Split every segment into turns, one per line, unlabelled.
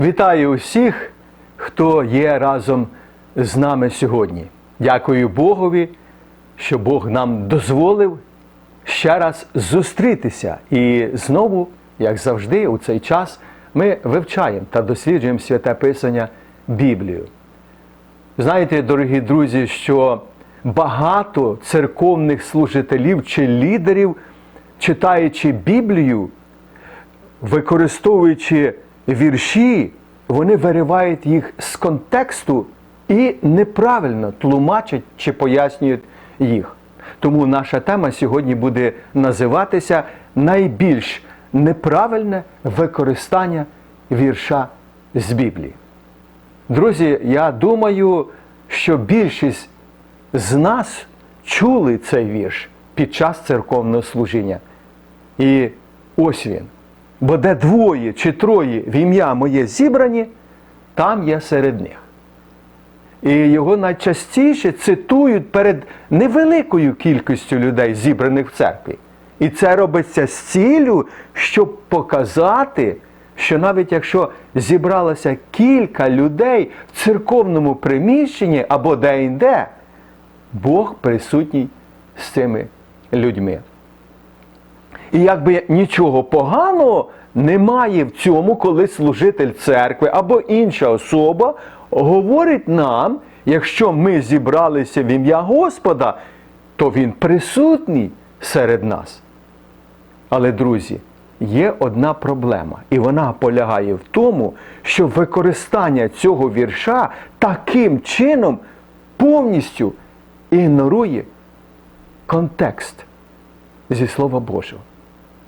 Вітаю усіх, хто є разом з нами сьогодні. Дякую Богові, що Бог нам дозволив ще раз зустрітися. І знову, як завжди, у цей час ми вивчаємо та досліджуємо святе Писання Біблію. Знаєте, дорогі друзі, що багато церковних служителів чи лідерів, читаючи Біблію, використовуючи вірші, вони виривають їх з контексту і неправильно тлумачать чи пояснюють їх. Тому наша тема сьогодні буде називатися найбільш неправильне використання вірша з Біблії. Друзі, я думаю, що більшість з нас чули цей вірш під час церковного служіння. І ось він. Бо де двоє чи троє в ім'я моє зібрані, там я серед них. І його найчастіше цитують перед невеликою кількістю людей, зібраних в церкві. І це робиться з ціллю, щоб показати, що навіть якщо зібралося кілька людей в церковному приміщенні або де-інде, Бог присутній з цими людьми. І якби нічого поганого немає в цьому, коли служитель церкви або інша особа говорить нам, якщо ми зібралися в ім'я Господа, то Він присутній серед нас. Але, друзі, є одна проблема, і вона полягає в тому, що використання цього вірша таким чином повністю ігнорує контекст зі Слова Божого.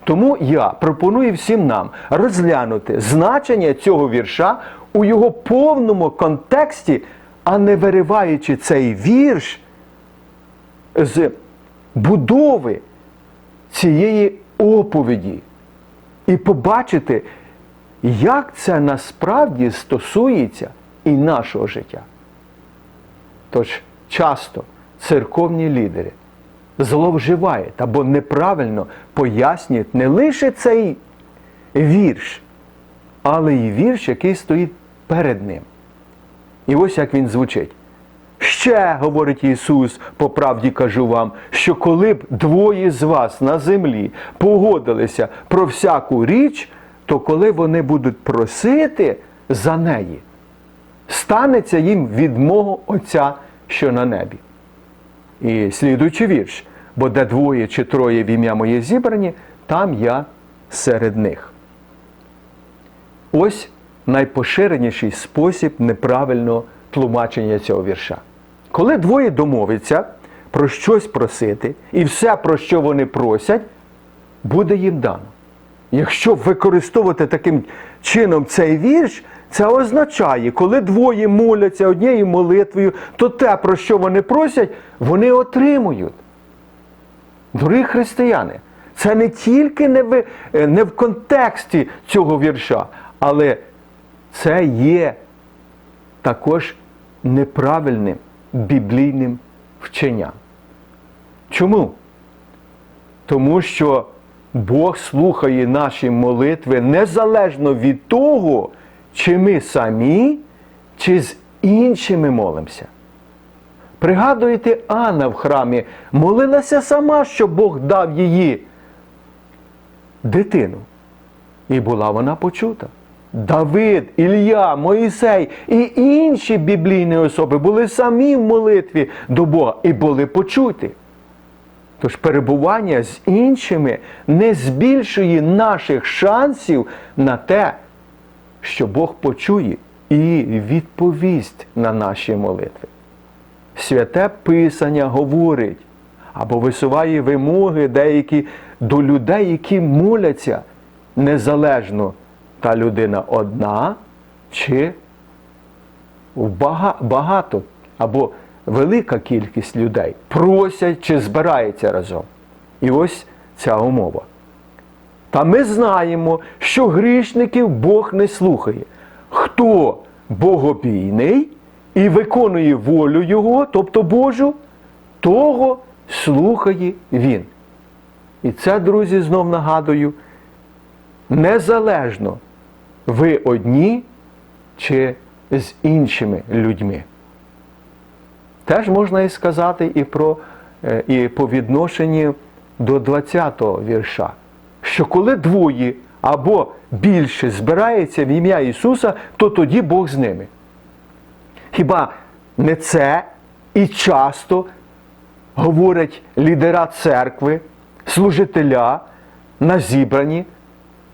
Тому я пропоную всім нам розглянути значення цього вірша у його повному контексті, а не вириваючи цей вірш з будови цієї оповіді. І побачити, як це насправді стосується і нашого життя. Тож часто церковні лідери зловживають або неправильно пояснюють не лише цей вірш, але й вірш, який стоїть перед ним. І ось як він звучить. Ще, говорить Ісус, по правді кажу вам, що коли б двоє з вас на землі погодилися про всяку річ, то коли вони будуть просити за неї, станеться їм від мого Отця, що на небі. І слідуючий вірш, бо де двоє чи троє в ім'я моє зібрані, там я серед них. Ось найпоширеніший спосіб неправильного тлумачення цього вірша. Коли двоє домовляться про щось просити, і все, про що вони просять, буде їм дано. Якщо використовувати таким чином цей вірш, це означає, коли двоє моляться однією молитвою, то те, про що вони просять, вони отримують. Дорогі християни, це не тільки не в, не в контексті цього вірша, але це є також неправильним біблійним вченням. Чому? Тому що Бог слухає наші молитви незалежно від того, чи ми самі, чи з іншими молимося. Пригадуєте, Анна в храмі молилася сама, щоб Бог дав її дитину. І була вона почута. Давид, Ілля, Моїсей і інші біблійні особи були самі в молитві до Бога і були почуті. Тож перебування з іншими не збільшує наших шансів на те, що Бог почує і відповість на наші молитви. Святе Писання говорить або висуває вимоги деякі до людей, які моляться незалежно та людина одна чи багато або велика кількість людей просять чи збирається разом. І ось ця умова. Та ми знаємо, що грішників Бог не слухає. Хто богобійний і виконує волю Його, тобто Божу, того слухає Він. І це, друзі, знов нагадую, незалежно ви одні чи з іншими людьми. Теж можна і сказати і про е, і по відношенню до 20-го вірша, що коли двоє або більше збирається в ім'я Ісуса, то тоді Бог з ними. Хіба не це і часто говорять лідера церкви, служителя на зібранні?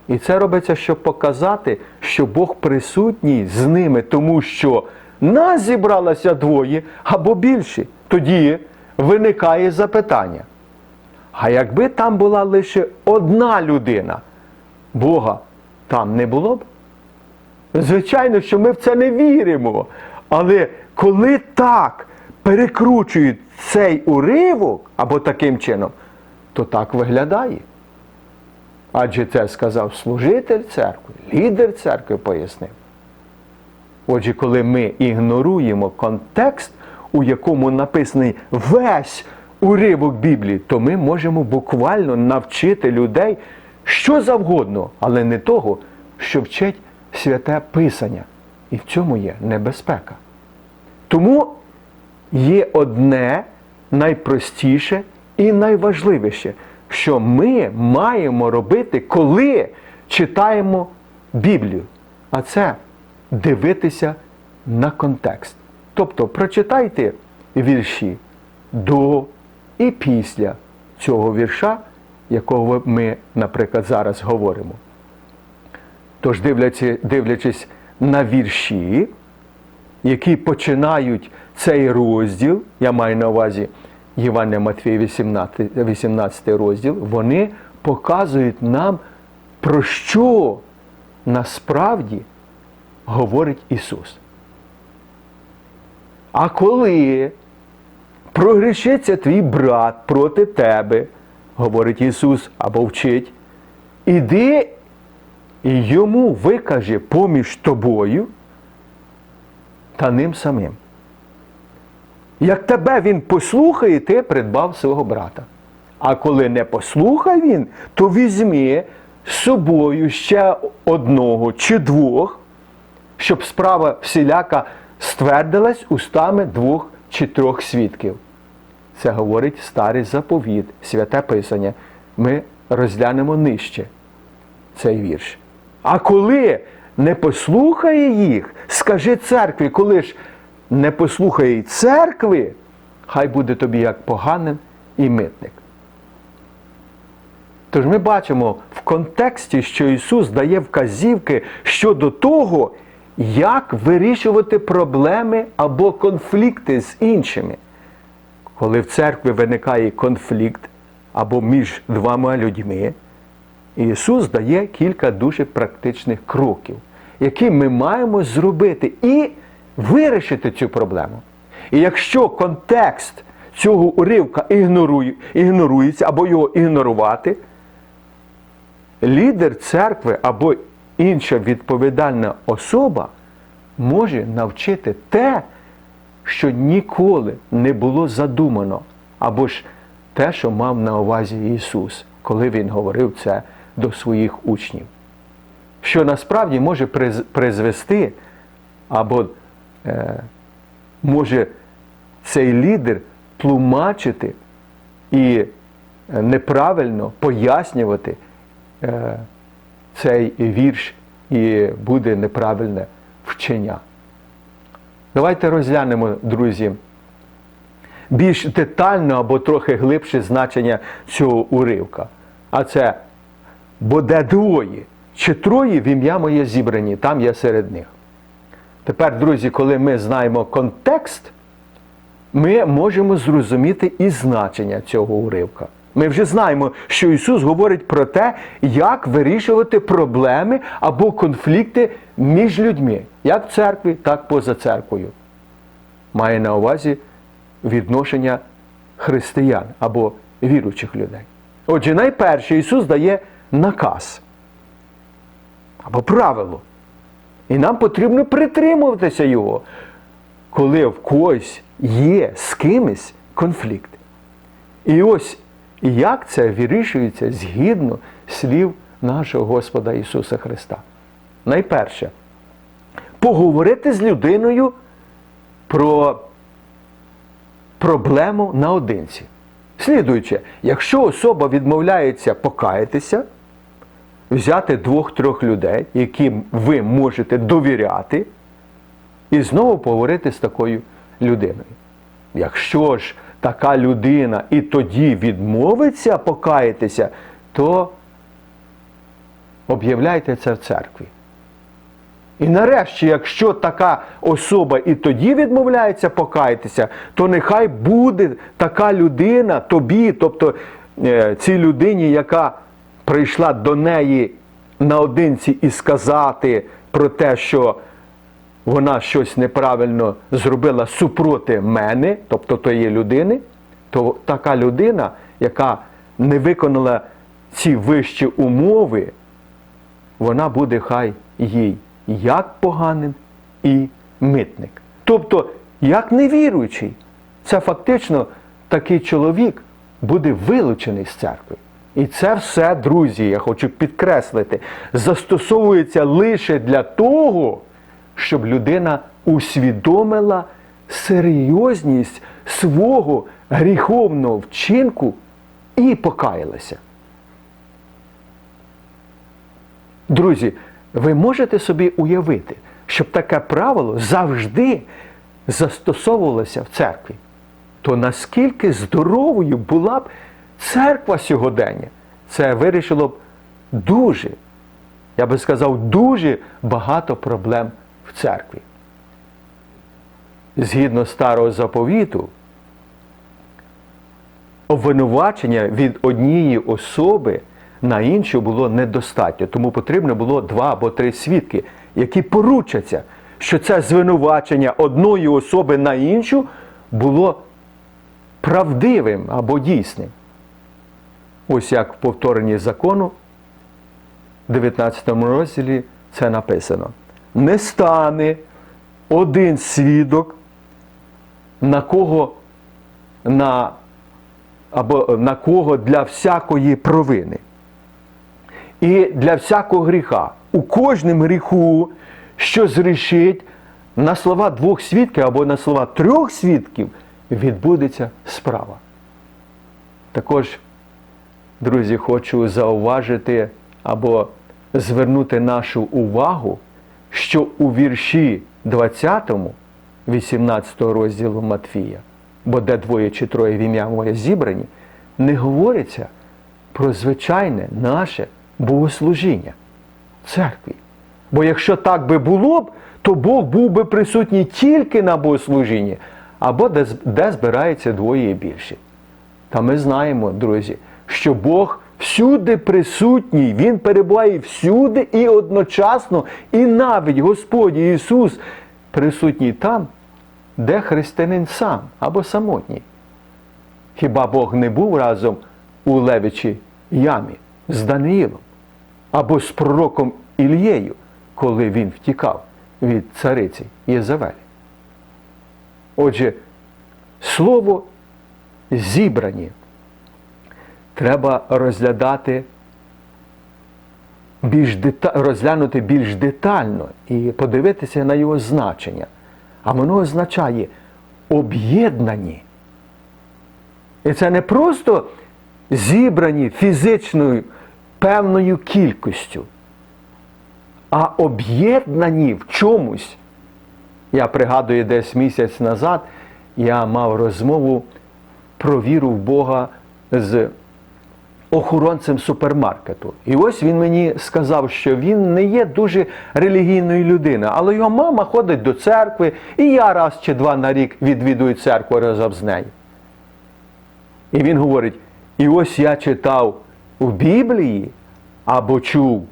І це робиться, щоб показати, що Бог присутній з ними, тому що нас зібралося двоє або більше. Тоді виникає запитання. А якби там була лише одна людина, Бога там не було б? Звичайно, що ми в це не віримо. Але коли так перекручують цей уривок або таким чином, то так виглядає. Адже це сказав служитель церкви, лідер церкви пояснив. Отже, коли ми ігноруємо контекст, у якому написаний весь уривок Біблії, то ми можемо буквально навчити людей що завгодно, але не того, що вчить святе Писання. І в цьому є небезпека. Тому є одне найпростіше і найважливіше, що ми маємо робити, коли читаємо Біблію. А це дивитися на контекст. Тобто прочитайте вірші до і після цього вірша, якого ми, наприклад, зараз говоримо. Тож, дивлячись, на вірші, які починають цей розділ, я маю на увазі Євангелія Матвія 18, 18 розділ, вони показують нам, про що насправді говорить Ісус. А коли прогрішиться твій брат проти тебе, говорить Ісус або вчить, іди і йому викаже поміж тобою та ним самим. Як тебе він послухає, ти придбав свого брата. А коли не послухає він, то візьми з собою ще одного чи двох, щоб справа всіляка ствердилась устами двох чи трьох свідків. Це говорить старий заповіт, святе Писання. Ми розглянемо нижче цей вірш. А коли не послухає їх, скажи церкві, коли ж не послухає церкви, хай буде тобі як поганин і митник. Тож ми бачимо в контексті, що Ісус дає вказівки щодо того, як вирішувати проблеми або конфлікти з іншими. Коли в церкві виникає конфлікт або між двома людьми, Ісус дає кілька дуже практичних кроків, які ми маємо зробити і вирішити цю проблему. І якщо контекст цього уривка ігнорує, ігнорується або його ігнорувати, лідер церкви або інша відповідальна особа може навчити те, що ніколи не було задумано, або ж те, що мав на увазі Ісус, коли Він говорив це до своїх учнів. Що насправді може призвести, або е, може цей лідер тлумачити і е, неправильно пояснювати е, цей вірш і буде неправильне вчення. Давайте розглянемо, друзі, більш детально або трохи глибше значення цього уривка. А це бо де двоє чи троє в ім'я моє зібрані, там я серед них. Тепер, друзі, коли ми знаємо контекст, ми можемо зрозуміти і значення цього уривка. Ми вже знаємо, що Ісус говорить про те, як вирішувати проблеми або конфлікти між людьми, як в церкві, так і поза церквою. Має на увазі відношення християн або віруючих людей. Отже, найперше Ісус дає наказ або правило. І нам потрібно притримуватися його, коли в когось є з кимось конфлікт. І ось як це вирішується згідно слів нашого Господа Ісуса Христа. Найперше, поговорити з людиною про проблему наодинці. Слідуючи, якщо особа відмовляється покаятися, взяти двох-трьох людей, яким ви можете довіряти, і знову поговорити з такою людиною. Якщо ж така людина і тоді відмовиться покаятися, то об'являйте це в церкві. І нарешті, якщо така особа і тоді відмовляється покаятися, то нехай буде така людина тобі, тобто е, цій людині, яка прийшла до неї наодинці і сказати про те, що вона щось неправильно зробила супроти мене, тобто тої людини, то така людина, яка не виконала ці вищі умови, вона буде хай їй як поганин і митник. Тобто, як невіруючий, це фактично такий чоловік буде вилучений з церкви. І це все, друзі, я хочу підкреслити, застосовується лише для того, щоб людина усвідомила серйозність свого гріховного вчинку і покаялася. Друзі, ви можете собі уявити, щоб таке правило завжди застосовувалося в церкві, то наскільки здоровою була б церква сьогодення, це вирішило б дуже, я би сказав, дуже багато проблем в церкві. Згідно старого заповіту, обвинувачення від однієї особи на іншу було недостатньо, тому потрібно було два або три свідки, які поручаться, що це звинувачення одної особи на іншу було правдивим або дійсним. Ось як в повторенні закону, в 19 розділі це написано. Не стане один свідок, на кого на, або на кого для всякої провини. І для всякого гріха. У кожному гріху, що зрішить, на слова двох свідків або на слова трьох свідків відбудеться справа. Також, друзі, хочу зауважити або звернути нашу увагу, що у вірші 20, 18 розділу Матфія, бо де двоє чи троє в ім'я моє зібрані, не говориться про звичайне наше богослужіння в церкві. Бо якщо так би було б, то Бог був би присутній тільки на богослужінні, або де, де збирається двоє і більше. Та ми знаємо, друзі, що Бог всюди присутній, Він перебуває всюди і одночасно, і навіть Господь Ісус присутній там, де християнин сам або самотній. Хіба Бог не був разом у Левичі ямі з Даниїлом або з пророком Ільєю, коли він втікав від цариці Єзавелі? Отже, слово зібрані треба розглядати більш дета... розглянути більш детально і подивитися на його значення. А воно означає об'єднані. І це не просто зібрані фізичною певною кількістю, а об'єднані в чомусь. Я пригадую, десь місяць назад я мав розмову про віру в Бога з охоронцем супермаркету. І ось він мені сказав, що він не є дуже релігійною людиною, але його мама ходить до церкви, і я раз чи два на рік відвідую церкву разом з нею. І він говорить: і ось я читав в Біблії або чув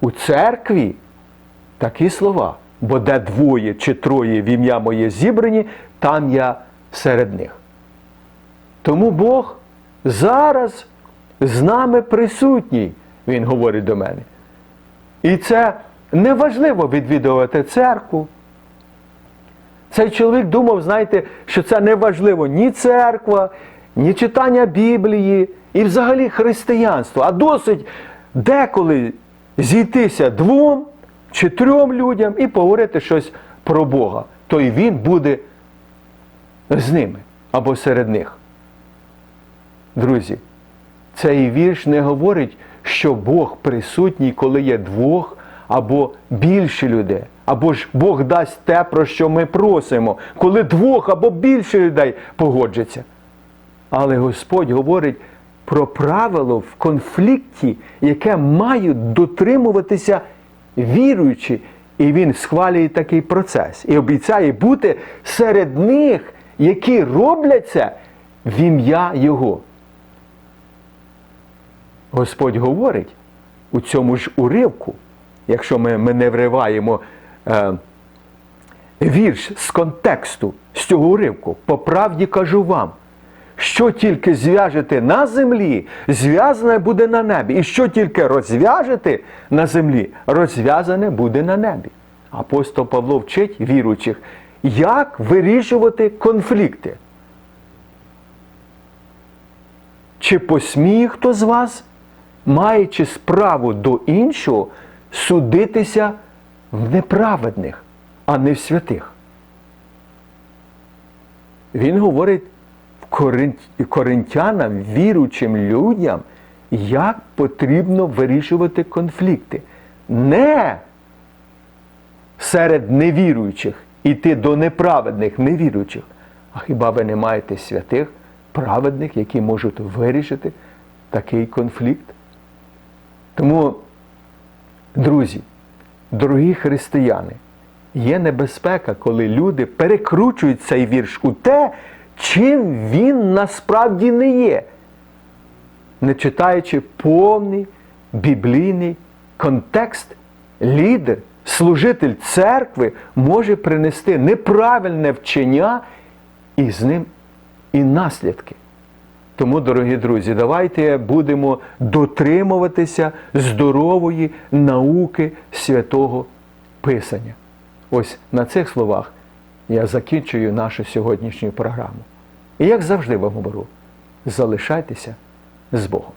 у церкві такі слова. Бо де двоє чи троє в ім'я моє зібрані, там я серед них. Тому Бог зараз з нами присутній, Він говорить до мене. І це неважливо відвідувати церкву. Цей чоловік думав, знаєте, що це не важливо ні церква, ні читання Біблії і взагалі християнство. А досить деколи зійтися двом, чи трьом людям і поговорити щось про Бога, то й він буде з ними або серед них. Друзі, цей вірш не говорить, що Бог присутній, коли є двох або більше людей. Або ж Бог дасть те, про що ми просимо, коли двох або більше людей погоджаться. Але Господь говорить про правило в конфлікті, яке мають дотримуватися віруючі. І він схвалює такий процес і обіцяє бути серед них, які роблять це в ім'я Його. Господь говорить у цьому ж уривку, якщо ми, ми не вриваємо е, вірш з контексту, з цього уривку, по правді кажу вам, що тільки зв'яжете на землі, зв'язане буде на небі. І що тільки розв'яжете на землі, розв'язане буде на небі. Апостол Павло вчить віруючих, як вирішувати конфлікти. Чи посміє хто з вас, маючи справу до іншого, судитися в неправедних, а не в святих? Він говорить коринтянам, віруючим людям, як потрібно вирішувати конфлікти. Не серед невіруючих іти до неправедних невіруючих. А хіба ви не маєте святих, праведних, які можуть вирішити такий конфлікт? Тому, друзі, дорогі християни, є небезпека, коли люди перекручують цей вірш у те, чим він насправді не є, не читаючи повний біблійний контекст, лідер, служитель церкви може принести неправильне вчення і з ним і наслідки. Тому, дорогі друзі, давайте будемо дотримуватися здорової науки святого Писання. Ось на цих словах я закінчую нашу сьогоднішню програму. І як завжди вам говорю, залишайтеся з Богом.